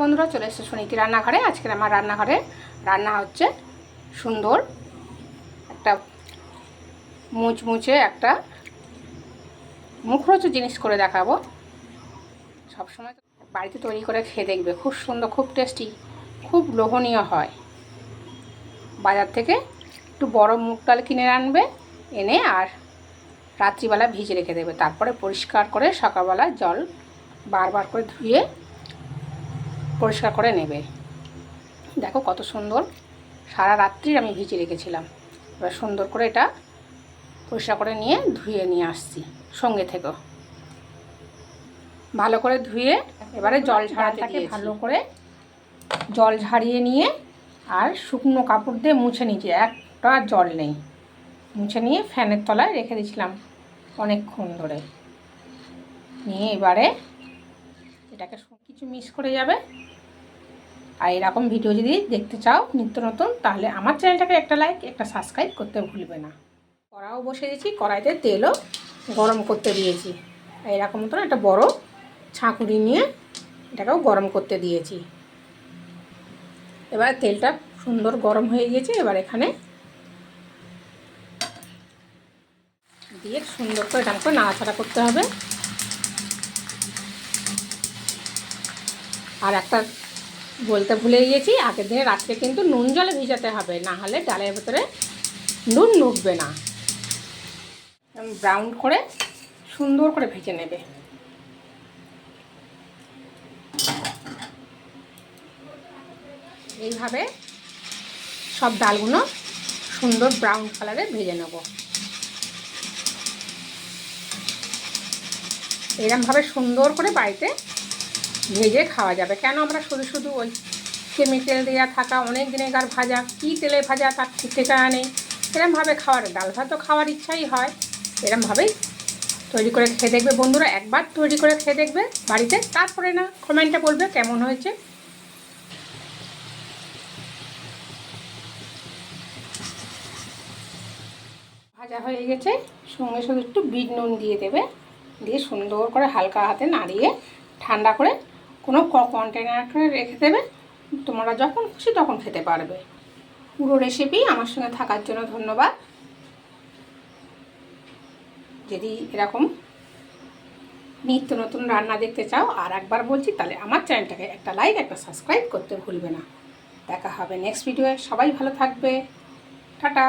বন্ধুরা চলে এসেছে সুনীতি রান্নাঘরে। আজকে আমার রান্নাঘরে রান্না হচ্ছে সুন্দর একটা মুচমুচে একটা মুখরোচ জিনিস করে দেখাবো। সবসময় বাড়িতে তৈরি করে খেয়ে দেখবে, খুব সুন্দর, খুব টেস্টি, খুব লোভনীয় হয়। বাজার থেকে একটু বড় মুগ ডাল কিনে আনবে, এনে আর রাত্রিবেলা ভিজে রেখে দেবে। তারপরে পরিষ্কার করে সকালবেলা জল বারবার করে ধুয়ে পরিষ্কার করে নেবে। দেখো কত সুন্দর। সারা রাত্রির আমি ভিজে রেখেছিলাম। এবার সুন্দর করে এটা পরিষ্কার করে নিয়ে ধুয়ে নিয়ে আসছি সঙ্গে থেকেও। ভালো করে ধুয়ে এবারে জল দিয়ে ভালো করে জল ঝাড়িয়ে নিয়ে আর শুকনো কাপড় দিয়ে মুছে নিয়েছি। একটা জল নেই। মুছে নিয়ে ফ্যানের তলায় রেখে দিয়েছিলাম অনেকক্ষণ ধরে। নিয়ে এবারে এটাকে সব কিছু মিক্স করে যাবে। আর এরকম ভিডিও যদি দেখতে চাও নিত্য নতুন, তাহলে আমার চ্যানেলটাকে একটা লাইক একটা সাবস্ক্রাইব করতে ভুলবে না। কড়াও বসে দিয়েছি, কড়াইতে তেলও গরম করতে দিয়েছি। এরকম মতন একটা বড় ছাঁকুড়ি নিয়ে এটাকেও গরম করতে দিয়েছি। এবার তেলটা সুন্দর গরম হয়ে গিয়েছে, এবার এখানে দিয়ে সুন্দর করে এটা করে নাড়াচাড়া করতে হবে। আর একটা বলতে ভুলে গিয়েছি, আগের দিনে রাত্রে কিন্তু নুন জলে ভিজাতে হবে, না হলে ডালের ভেতরে নুন নুকবে না। ব্রাউন করে সুন্দর করে ভেজে নেবে। এইভাবে সব ডালগুলো সুন্দর ব্রাউন কালারে ভেজে নেব। এরমভাবে সুন্দর করে বাড়িতে ভেজে খাওয়া যাবে। কেন আমরা শুধু শুধু ওই কেমিক্যাল দেওয়া থাকা, অনেক দিনেকার ভাজা, কী তেলে ভাজা তার ঠিক ঠিকানা নেই। এরমভাবে খাওয়ার, ডাল ভাত তো খাওয়ার ইচ্ছাই হয়। এরমভাবেই তৈরি করে খেয়ে দেখবে বন্ধুরা, একবার তৈরি করে খেয়ে দেখবে বাড়িতে। তারপরে না কমেন্টে বলবে কেমন হয়েছে। ভাজা হয়ে গেছে, সঙ্গে সঙ্গে একটু বিট নুন দিয়ে দেবে। দিয়ে সুন্দর করে হালকা হাতে নাড়িয়ে ঠান্ডা করে কোনো কন্টেনারে রেখে দেবে, তোমরা যখন খুশি তখন খেতে পারবে। পুরো রেসিপি আমার সঙ্গে থাকার জন্য ধন্যবাদ। যদি এরকম নিত্য নতুন রান্না দেখতে চাও আর একবার বলছি, তাহলে আমার চ্যানেলটাকে একটা লাইক একটা সাবস্ক্রাইব করতে ভুলবে না। দেখা হবে নেক্সট ভিডিওয়ে সবাই ভালো থাকবে। টাটা!